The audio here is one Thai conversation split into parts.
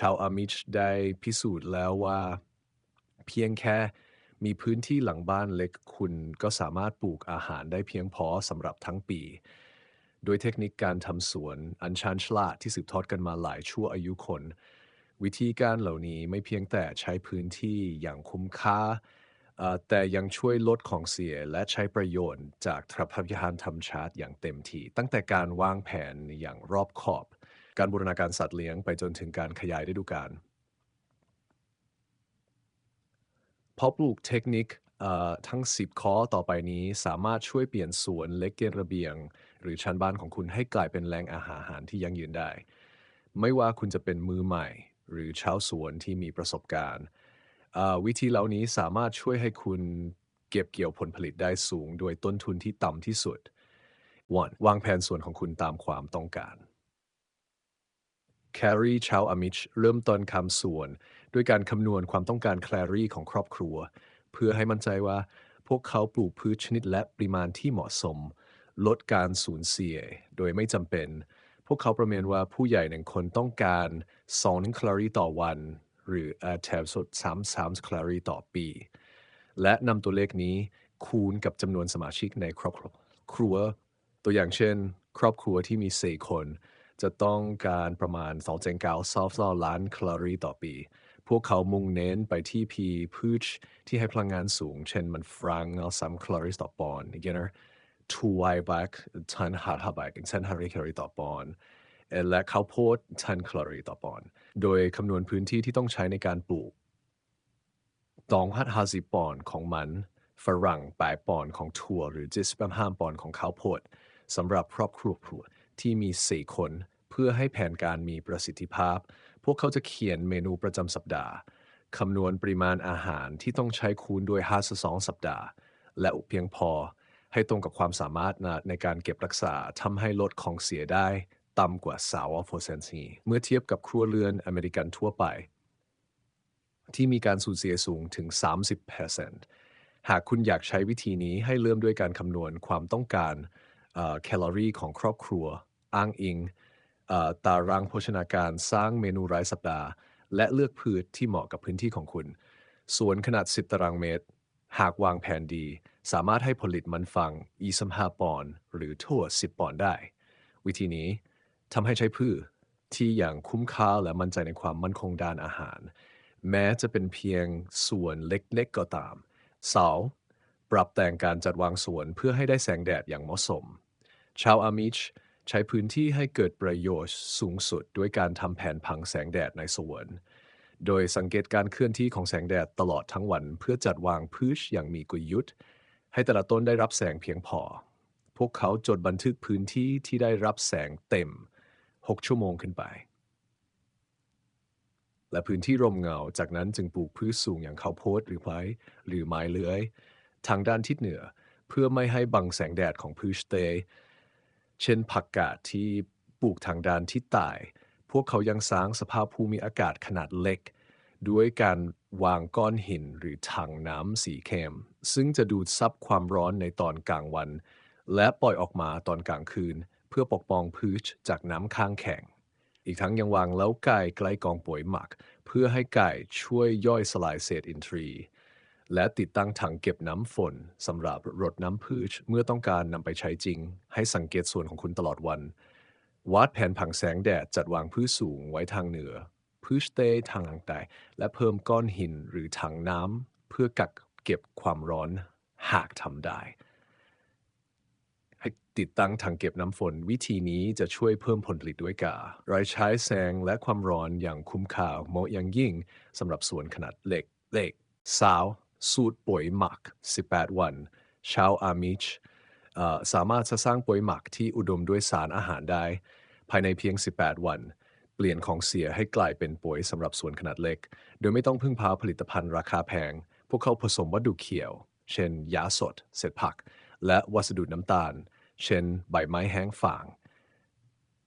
ชาวอามิชได้พิสูจน์แล้วว่า เพียงแค่มีพื้นที่หลังบ้านเล็กคุณก็สามารถปลูกอาหารได้เพียงพอสำหรับทั้งปีโดยเทคนิคการทำสวนอันชานฉลาดที่สืบทอดกันมาหลายชั่วอายุคน วิธีการเหล่านี้ไม่เพียงแต่ใช้พื้นที่อย่างคุ้มค่า แต่ยังช่วยลดของเสียและใช้ประโยชน์จากทรัพยากรธรรมชาติอย่างเต็มที่ ตั้งแต่การวางแผนอย่างรอบขอบ การบูรณาการสัตว์เลี้ยงไปจนถึงการขยายฤดูกาลพอปลูกเทคนิคทั้ง 10 ข้อต่อไปนี้สามารถช่วยเปลี่ยนสวนเล็กเกณฑ์ระเบียง หรือชั้นบ้านของคุณให้กลายเป็นแหล่งอาหารที่ยั่งยืนได้ ไม่ว่าคุณจะเป็นมือใหม่ หรือชาวสวนที่มีประสบการณ์ วิธีเหล่านี้สามารถช่วยให้คุณเก็บเกี่ยวผลผลิตได้สูง โดยต้นทุนที่ต่ำที่สุด 1. วางแผนสวนของคุณตามความต้องการ แครีชาวอมิชเริ่มต้นคำส่วน ด้วยการคำนวณความต้องการแคลอรี่ของครอบครัว เพื่อให้มั่นใจว่า พวกเขาปลูกพืชชนิดและปริมาณที่เหมาะสม ลดการสูญเสีย โดยไม่จำเป็น พวกเขาประเมินว่าผู้ใหญ่หนึ่งคนต้องการ2แคลอรี่ต่อวัน หรือแถมสด3-3แคลอรี่ต่อปี และนำตัวเลขนี้คูณกับจำนวนสมาชิกในครอบครัว ตัวอย่างเช่น ครอบครัวที่มี 4 คน จะต้องการประมาณ2.9ล้านแคลอรี่ต่อปี พวกเขามุ่งเน้นไปที่พีพืชที่ให้พลังงานสูง เช่นมันฟรังเอาซัมแคลอรี่ต่อปอนด์อย่างเงี้ยทูไวบักทันฮาร์ฮับักเช่นฮาริแคลอรี่ต่อปอนด์และข้าวโพดทันแคลอรี่ต่อปอนด์ โดยคำนวณพื้นที่ที่ต้องใช้ในการปลูกตองฮัดฮาซิปอนด์ของมัน ฝรั่งแปดปอนด์ของถั่วหรือจิสแปมห้าปอนด์ของข้าวโพดสำหรับครอบครัวที่มีสี่คน เพื่อให้แผนการมีประสิทธิภาพ พวกเขาจะเขียนเมนูประจำสัปดาห์ คำนวณปริมาณอาหารที่ต้องใช้คูณด้วย52สัปดาห์ และเพียงพอให้ตรงกับความสามารถในการเก็บรักษาทำให้ลดของเสียได้ต่ำกว่าสาวโฟเซนซีเมื่อเทียบกับครัวเรือนอเมริกันทั่วไป ที่มีการสูญเสียสูงถึง 30%หากคุณอยากใช้วิธีนี้ให้เริ่มด้วยการคำนวณความต้องการแคลอรี่ของครอบครัว อ้างอิง ตารางโภชนาการสร้างเมนูรายสัปดาห์ และเลือกพืชที่เหมาะกับพื้นที่ของคุณ สวนขนาด 10 ตารางเมตร หากวางแผนดี สามารถให้ผลิตมันฟัง25ปอนหรือทั่ว 10 ปอนได้ วิธีนี้ทำให้ใช้พืชที่อย่างคุ้มค่าและมั่นใจในความมั่นคงด้านอาหาร แม้จะเป็นเพียงส่วนเล็กๆก็ตาม เสาปรับแต่งการจัดวางสวนเพื่อให้ได้แสงแดดอย่างเหมาะสม ชาวอามิช ใช้พื้นที่ให้เกิดประโยชน์สูงสุดด้วยการทำแผนพังแสงแดดในสวนโดยสังเกตการเคลื่อนที่ของแสงแดดตลอดทั้งวันเพื่อจัดวางพื้นอย่างมีกุยุทธ์ ให้แต่ละต้นได้รับแสงเพียงพอ พวกเขาจดบันทึกพื้นที่ที่ได้รับแสงเต็ม 6 ชั่วโมงขึ้นไป และพื้นที่ร่มเงา จากนั้นจึงปลูกพืชสูงอย่างข้าวโพดหรือไม้หรือไม้เลื้อย ทางด้านทิศเหนือ เพื่อไม่ให้บังแสงแดดของพืชเต เช่นผักกาดที่ปลูกทางด้านทิศใต้พวกเขายังสร้างสภาพภูมิอากาศขนาดเล็ก ด้วยการวางก้อนหินหรือถังน้ำสีเข้มซึ่งจะดูดซับความร้อนในตอนกลางวัน และปล่อยออกมาตอนกลางคืน เพื่อปกป้องพืชจากน้ำค้างแข็ง อีกทั้งยังวางเล้าไก่ใกล้กองปุ๋ยหมัก เพื่อให้ไก่ช่วยย่อยสลายเศษอินทรีย์ และติดตั้งถังเก็บน้ำฝนสำหรับรดน้ำพืชเมื่อต้องการนำไปใช้จริง ให้สังเกตส่วนของคุณตลอดวัน วาดแผนผังแสงแดดจัดวางพืชสูงไว้ทางเหนือ พืชเตทางดังใต้และเพิ่มก้อนหินหรือถังน้ำเพื่อกักเก็บความร้อนหากทำได้ ให้ติดตั้งถังเก็บน้ำฝน วิธีนี้จะช่วยเพิ่มผลผลิตด้วยกาโดยใช้แสงและความร้อนอย่างคุ้มค่าเหมาะอย่างยิ่งสำหรับสวนขนาดเล็กเล็กสาว สูตรปุ๋ยหมัก 18 วัน ชาวอามิชสามารถจะสร้างปุ๋ยหมักที่อุดมด้วยสารอาหารได้ ภายในเพียง 18 วัน เปลี่ยนของเสียให้กลายเป็นปุ๋ยสำหรับสวนขนาดเล็ก โดยไม่ต้องพึ่งพาผลิตภัณฑ์ราคาแพง พวกเขาผสมวัตถุเขียว เช่นยาสด เศษผัก และวัสดุน้ำตาล เช่น ใบไม้แห้งฝาง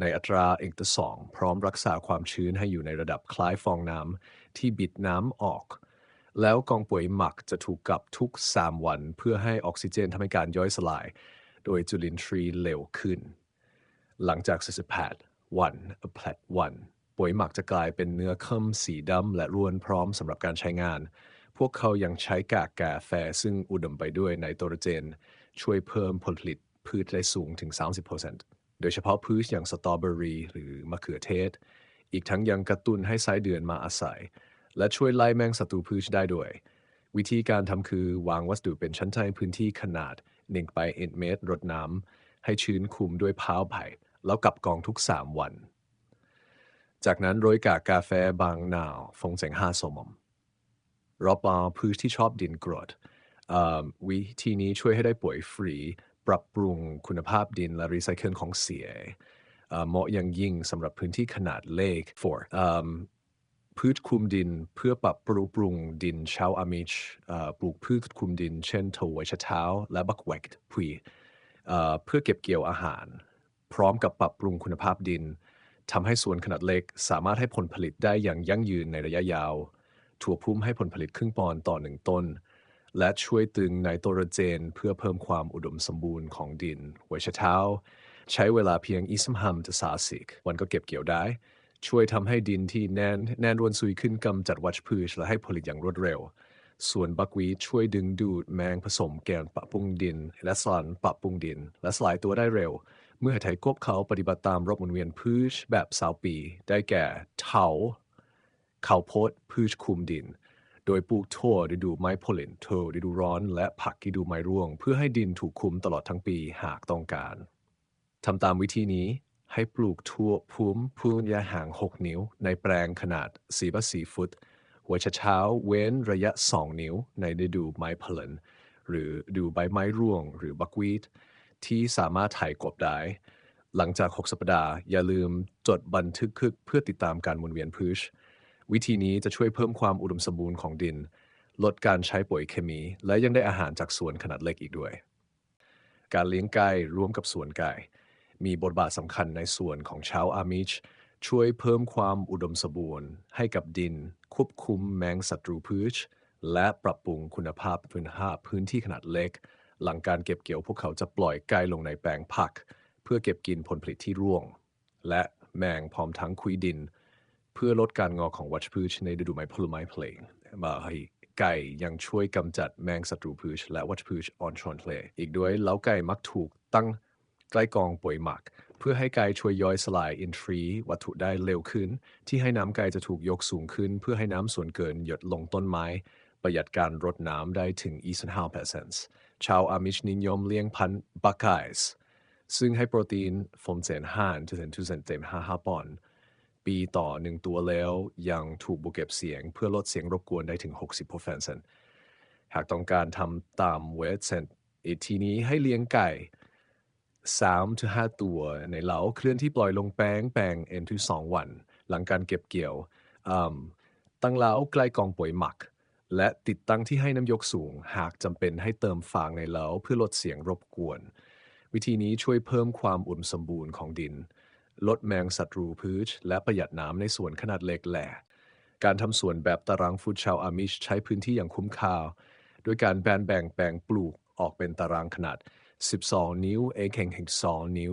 ในอัตราเอกตสองพร้อมรักษาความชื้นให้อยู่ในระดับคล้ายฟองน้ำที่บิดน้ำออก แล้วกองปุ๋ยหมักจะถูกกับทุก 3 วัน เพื่อให้ออกซิเจนทำให้การย่อยสลาย โดยจุลินทรีย์เร็วขึ้น หลังจาก48วันแพลตวันปุ๋ยหมักจะกลายเป็นเนื้อเข้มสีดำและร่วนพร้อมสำหรับการใช้งาน พวกเขายังใช้กากกาแฟซึ่งอุดมไปด้วยไนโตรเจน ช่วยเพิ่มผลผลิตพืชได้สูงถึง 30%โดยเฉพาะพืชอย่างสตรอเบอรี่หรือมะเขือเทศ อีกทั้งยังกระตุ้นให้ไส้เดือนมาอาศัย และช่วยไล่แมงศัตรูพืชได้ด้วย วิธีการทำคือวางวัสดุเป็นชั้นในพื้นที่ขนาด1ไป1เมตรรดน้ำให้ชื้นคุมด้วยพ้าวไผ่แล้วกลับกองทุก 3 วัน จากนั้นโรยกากกาแฟบางนาวฟงเสงห้าสมมรอบปาพืชที่ชอบดินกรดวิธีนี้ช่วยให้ได้ปุ๋ยฟรี ปรับปรุงคุณภาพดินและรีไซเคิลของเสียเหมาะอย่างยิ่งสำหรับพื้นที่ขนาดเล็ก for พืชคลุมดินเพื่อปรับปรุงปรุงดินชาวอามิชปลูกพืชคลุมดิน เช่นถั่วชะเท้า และบักแวกพุยเพื่อเก็บเกี่ยวอาหาร พร้อมกับปรับปรุงคุณภาพดินทำให้สวนขนาดเล็กสามารถให้ผลผลิตได้อย่างยั่งยืนในระยะยาว ถั่วพุ่มให้ผลผลิตครึ่งปอนต่อหนึ่งต้น และช่วยตึงไนโตรเจน เพื่อเพิ่มความอุดมสมบูรณ์ของดินเวชเท้า ใช้เวลาเพียงอีสมฮัมจะสาสิกวันก็เก็บเกี่ยวได้ ช่วยทำให้ดินที่แน่นแน่นรวนซุยขึ้นกำจัดวัชพืชและให้ผลิตอย่างรวดเร็ว ส่วนบักวีช่วยดึงดูดแมงผสมแกนปะปรุงดิน และสลันปะปรุงดิน และสลายตัวได้เร็ว เมื่อไถกบเขาปฏิบัติตามระบบหมุนเวียนพืชแบบสาวปี ได้แก่เถาข้าวโพดพืชคุมดิน โดยปลูกทั่วฤดูไม้ผลิตเทอฤดูร้อน และผักฤดูไม้ร่วง เพื่อให้ดินถูกคุมตลอดทั้งปีหากต้องการทำตามวิธีนี้ ให้ปลูกทั่วพุ่มพื้นยาห่าง 6 นิ้ว ในแปลงขนาด4บั4ฟุต หัวชะเช้าเว้นระยะ 2 นิ้ว ในฤดูไม้ผลนหรือดูใบไม้ร่วงหรือบักวีดที่สามารถถ่ายกบได้ หลังจาก 6 สัปดาห์ อย่าลืมจดบันทึกคึกเพื่อติดตามการหมุนเวียนพืช วิธีนี้จะช่วยเพิ่มความอุดมสมบูรณ์ของดิน ลดการใช้ปุ๋ยเคมี และยังได้อาหารจากสวนขนาดเล็กอีกด้วย การเลี้ยงไก่ร่วมกับสวนไก่ มีบทบาทสำคัญในส่วนของชาวอามิช ช่วยเพิ่มความอุดมสมบูรณ์ให้กับดิน ควบคุมแมงศัตรูพืช และปรับปรุงคุณภาพพื้นหาพื้นที่ขนาดเล็ก หลังการเก็บเกี่ยวพวกเขาจะปล่อยไก่ลงในแปลงผัก เพื่อเก็บกินผลผลิตที่ร่วง และแมงพร้อมทั้งคุยดิน เพื่อลดการงอของวัชพืชในฤดูไม้ผลไม้เพลงมาให้ไก่ยังช่วยกำจัดแมงศัตรูพืช และวัชพืชออนชอนเพลอีกด้วยเล้าไก่มักถูกตั้ง ใกล้กองปุ๋ยหมัก เพื่อให้ไก่ช่วยย่อยสลายอินทรีย์วัตถุได้เร็วขึ้น ที่ให้น้ำไก่จะถูกยกสูงขึ้น เพื่อให้น้ำส่วนเกินหยดลงต้นไม้ ประหยัดการรดน้ำได้ถึง 25%ชาวอามิชนิยมเลี้ยงพันธุ์บักไกส์ซึ่งให้โปรตีนฟมเซนห้านถึงทุเซนเต็มห้าห้าปอนด์ปีต่อหนึ่งตัวแล้วยังถูกบุกเก็บเสียงเพื่อลดเสียงรบกวนได้ถึง 60%หากต้องการทำตามเวทเซนอีกทีนี้ให้เลี้ยงไก่ 3ถึง5ตัวในเหลาเคลื่อนที่ปล่อยลงแป้งแปลงเอ็นทุกสองวัน หลังการเก็บเกี่ยวตั้งเหลาใกล้กองปุ๋ยหมัก และติดตั้งที่ให้น้ำยกสูง หากจำเป็นให้เติมฟางในเหลาเพื่อลดเสียงรบกวน วิธีนี้ช่วยเพิ่มความอุดมสมบูรณ์ของดิน ลดแมงศัตรูพืช และประหยัดน้ำในสวนขนาดเล็กแหล่การทำสวนแบบตารางฟุตชาวอามิชใช้พื้นที่อย่างคุ้มค่าโดยการแบ่งแบ่งแปลงปลูกออกเป็นตารางขนาด 12 นิ้วเอแข่งแห่ง2นิ้ว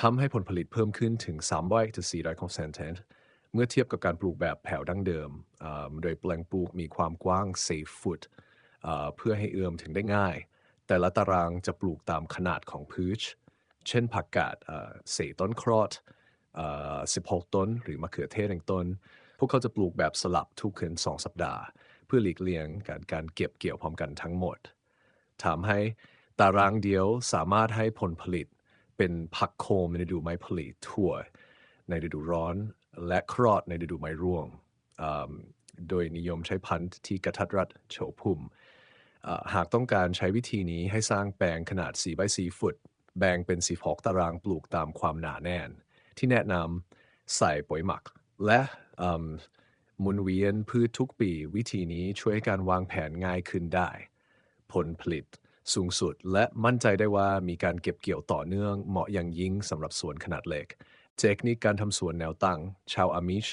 ทำให้ผลผลิตเพิ่มขึ้นถึง 300ถึง400ของเซนเทนเมื่อเทียบกับการปลูกแบบแผ่วดั้งเดิม โดยแปลงปลูกมีความกว้าง 4 ฟุตเพื่อให้เอื้อมถึงได้ง่าย แต่ละตารางจะปลูกตามขนาดของพื้นเช่นผักกาดสี่ต้นครอด16 ต้น หรือมะเขือเทศหนึ่งต้น พวกเขาจะปลูกแบบสลับทุกคืน 2 สัปดาห์ เพื่อหลีกเลี่ยงการการเก็บเกี่ยวพร้อมกันทั้งหมดทำให้ ตารางเดียวสามารถให้ผลผลิตเป็นผักโคมในฤดูไม้ผลิตทั่วในฤดูร้อน และครอดในฤดูไม้ร่วง โดยนิยมใช้พันธุ์ที่กระทัดรัดโฉพุ่ม หากต้องการใช้วิธีนี้ให้สร้างแปลงขนาด4ใบ4ฟุต แบ่งเป็นสี6ตารางปลูกตามความหนาแน่น ที่แนะนำใส่ปุ๋ยหมัก และหมุนเวียนพืชทุกปี วิธีนี้ช่วยการวางแผนง่ายขึ้นได้ ผลผลิต สูงสุด และมั่นใจได้ว่ามีการเก็บเกี่ยวต่อเนื่องเหมาะอย่างยิ่งสำหรับสวนขนาดเล็ก เทคนิคการทำสวนแนวตั้ง ชาวอามิช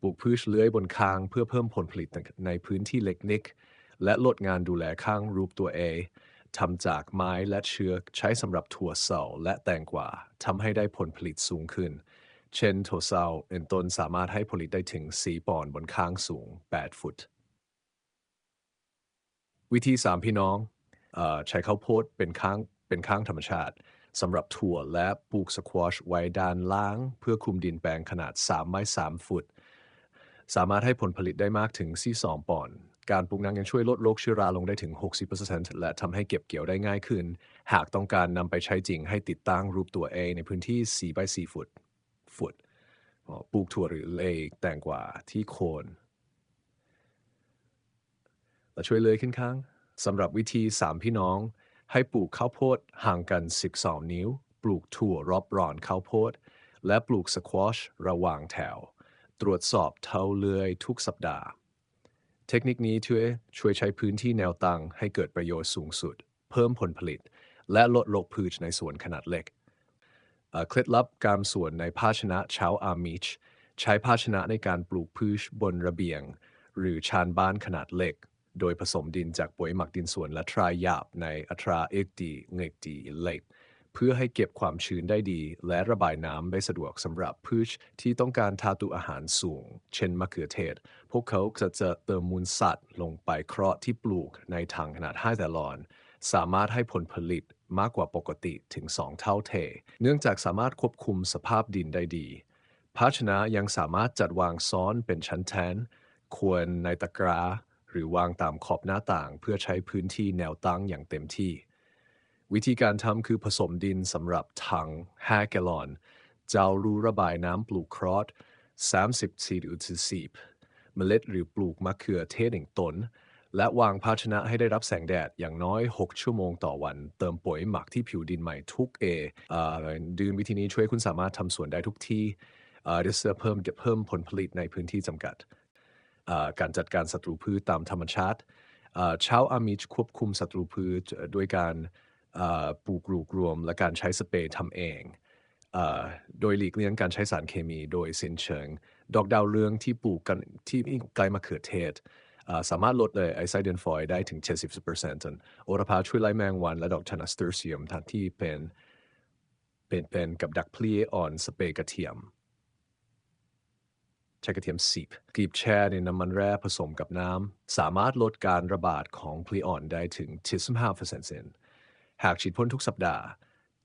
ปลูกพืชเลื้อยบนคาง เพื่อเพิ่มผลผลิตในพื้นที่เล็กนิก และลดงานดูแลข้างรูปตัวเอทำจากไม้และเชือกใช้สำหรับถั่วเสาและแตงกวาทำให้ได้ผลผลิตสูงขึ้น เช่นโทเซาเป็นต้นสามารถให้ผลิตได้ถึง 4 ปอนด์บนข้างสูง 8 ฟุต วิธี 3 พี่น้อง เอใช้ข้าวโพดเป็นข้างเป็นข้างธรรมชาติสำหรับถั่วและปลูกสควอชไว้ด้านล่าง เพื่อคุมดินแปลงขนาด 3 ไม้3ฟุต สามารถให้ผลผลิตได้มากถึง 42 ปอนด์การปลูกนังยังช่วยลดโรคเชื้อราลงได้ถึง 60%และทำให้เก็บเกี่ยวได้ง่ายขึ้น หากต้องการนำไปใช้จริงให้ติดตั้งรูปตัว A ในพื้นที่4 by 4ฟุตฟุตปลูกถั่วหรือเลกแตงกวาที่โคน และช่วยเลยขึ้นข้าง สำหรับวิธี 3 พี่น้อง ให้ปลูกข้าวโพดห่างกัน 12 นิ้ว ปลูกถั่วรอบรอนข้าวโพด และปลูกสควอชระหว่างแถว ตรวจสอบเท่าเลื่อยทุกสัปดาห์ เทคนิคนี้ช่วยช่วยใช้พื้นที่แนวตั้งให้เกิดประโยชน์สูงสุด เพิ่มผลผลิต และลดโรคพืชในสวนขนาดเล็กเคล็ดลับการสวนในภาชนะชาวอามิช ใช้ภาชนะในการปลูกพืชบนระเบียง หรือชานบ้านขนาดเล็ก โดยผสมดินจากปุ๋ยหมักดินสวนและทรายหยาบในอัตราเอกดีเงกดีเล็กเพื่อให้เก็บความชื้นได้ดี และระบายน้ำได้สะดวกสำหรับพืชที่ต้องการธาตุอาหารสูง เช่นมะเขือเทศ พวกเขาจะจะเติมมูลสัตว์ลงไปเคราะห์ที่ปลูกในถังขนาด5แต่ลอน สามารถให้ผลผลิตมากกว่าปกติถึง 2 เท่าเท เนื่องจากสามารถควบคุมสภาพดินได้ดี ภาชนะยังสามารถจัดวางซ้อนเป็นชั้นแทน ควรในตะกร้า หรือวางตามขอบหน้าต่างเพื่อใช้พื้นที่แนวตั้งอย่างเต็มที่ วิธีการทำคือผสมดินสำหรับถัง5แกลลอน เจ้ารูระบายน้ำปลูกครอส30ซีดูถึ10เมล็ดหรือปลูกมะเขือเทศหนึ่งตน และวางภาชนะให้ได้รับแสงแดดอย่างน้อย 6 ชั่วโมงต่อวัน เติมปุ๋ยหมักที่ผิวดินใหม่ทุกเอดื่มวิธีนี้ช่วยคุณสามารถทำสวนได้ทุกที่เดี๋ยวจะเพิ่มเพิ่มผลผลิตในพื้นที่จำกัด การจัดการศัตรูพืชตามธรรมชาติชาวอามิชควบคุมศัตรูพืชด้วยการปลูกลูกรวม และการใช้สเปรย์ทำเองโดยหลีกเลี่ยงการใช้สารเคมีโดยสิ้นเชิง ดอกดาวเรืองที่ปลูกกันที่ใกล้มะเขือเทศ สามารถลดเลยไอไซเดนฟอยได้ถึง 70%จนโอรพาช่วยไล่แมงวัน และดอกชนัสเตอร์เซียมทันที่เป็นเป็นเป็นกับดักเพลีอ่อนสเปรย์กระเทียม ใช้กระเทียมสีบกรีบแช่ในน้ำมันแร่ผสมกับน้ำ สามารถลดการระบาดของเพลียอ่อนได้ถึง 75%หากฉีดพ่นทุกสัปดาห์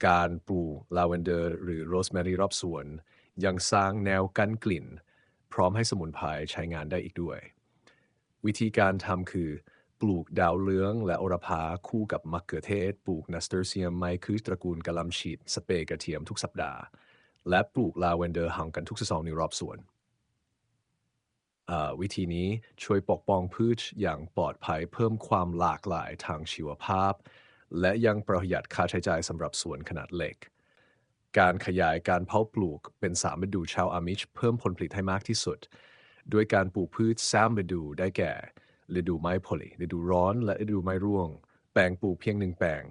การปลูกลาเวนเดอร์หรือโรสแมรี่รอบสวน ยังสร้างแนวกันกลิ่น พร้อมให้สมุนไพรใช้งานได้อีกด้วย วิธีการทำคือ ปลูกดาวเรืองและโอรพาคู่กับมะเขือเทศ ปลูกนัสเตอร์เซียมไมคือตระกูลกะลำฉีดสเปรย์กระเทียมทุกสัปดาห์ และปลูกลาเวนเดอร์ห่างกันทุกสองในรอบสวน วิธีนี้ช่วยปกป้องพืชอย่างปลอดภัยเพิ่มความหลากหลายทางชีวภาพ และยังประหยัดค่าใช้จ่ายสำหรับสวนขนาดเล็ก การขยายการเพาะปลูกเป็นสามฤดูชาวอามิชเพิ่มผลผลิตให้มากที่สุด ด้วยการปลูกพืชสามฤดูได้แก่ ฤดูไม้ผลิฤดูร้อน และฤดูไม้ร่วง แปลงปลูกเพียงหนึ่งแปลง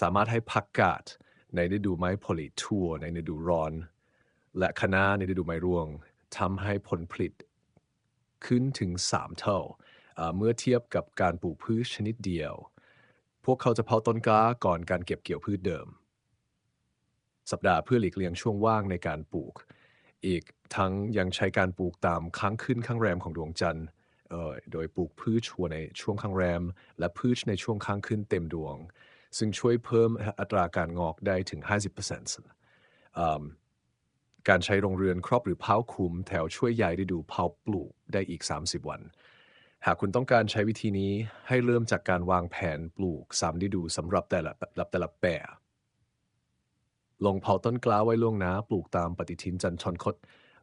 สามารถให้พักกาดในฤดูไม้ผลิทั่วในฤดูร้อน และคะน้าในฤดูไม้ร่วงทำให้ผลผลิต ขึ้นถึง 3 เท่า เมื่อเทียบกับการปลูกพืชชนิดเดียว พวกเขาจะเพาะต้นกล้าก่อนการเก็บเกี่ยวพืชเดิม สัปดาห์เพื่อหลีกเลี่ยงช่วงว่างในการปลูก อีกทั้งยังใช้การปลูกตามค้างขึ้นข้างแรมของดวงจันทร์โดยปลูกพืชชัวในช่วงข้างแรม และพืชในช่วงข้างขึ้นเต็มดวง ซึ่งช่วยเพิ่มอัตราการงอกได้ถึง 50% การใช้โรงเรือนครอบหรือเผาคุมแถวช่วยใหญ่ได้ดูเผาปลูกได้อีก 30 วัน หากคุณต้องการใช้วิธีนี้ให้เริ่มจากการวางแผนปลูกสามฤดูสำหรับแต่ละรับแต่ละแปรลงเผาต้นกล้าไว้ล่วงหน้าปลูกตามปฏิทินจันทร์ชนคด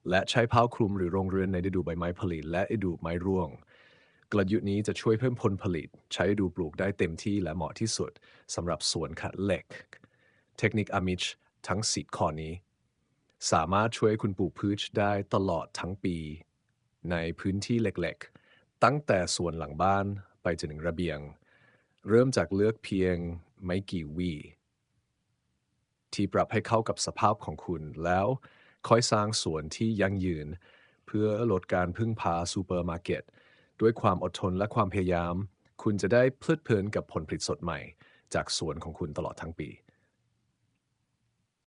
และใช้เผาคลุมหรือโรงเรือนในฤดูใบไม้ผลิและฤดูไม้ร่วง กลยุทธ์นี้จะช่วยเพิ่มผลผลิต ใช้ฤดูปลูกได้เต็มที่และเหมาะที่สุดสำหรับสวนขัดเหล็ก เทคนิคอามิชทั้งสิบข้อนี้ สามารถช่วยคุณปลูกพืชได้ตลอดทั้งปี ในพื้นที่เล็กๆ ตั้งแต่ส่วนหลังบ้านไปจนถึงระเบียง เริ่มจากเลือกเพียงไม่กี่วีที่ปรับให้เข้ากับสภาพของคุณแล้วค่อยสร้างสวนที่ยั่งยืน เพื่อลดการพึ่งพาซูเปอร์มาร์เก็ตด้วยความอดทนและความพยายาม คุณจะได้เพลิดเพลินกับผลผลิตสดใหม่ จากสวนของคุณตลอดทั้งปี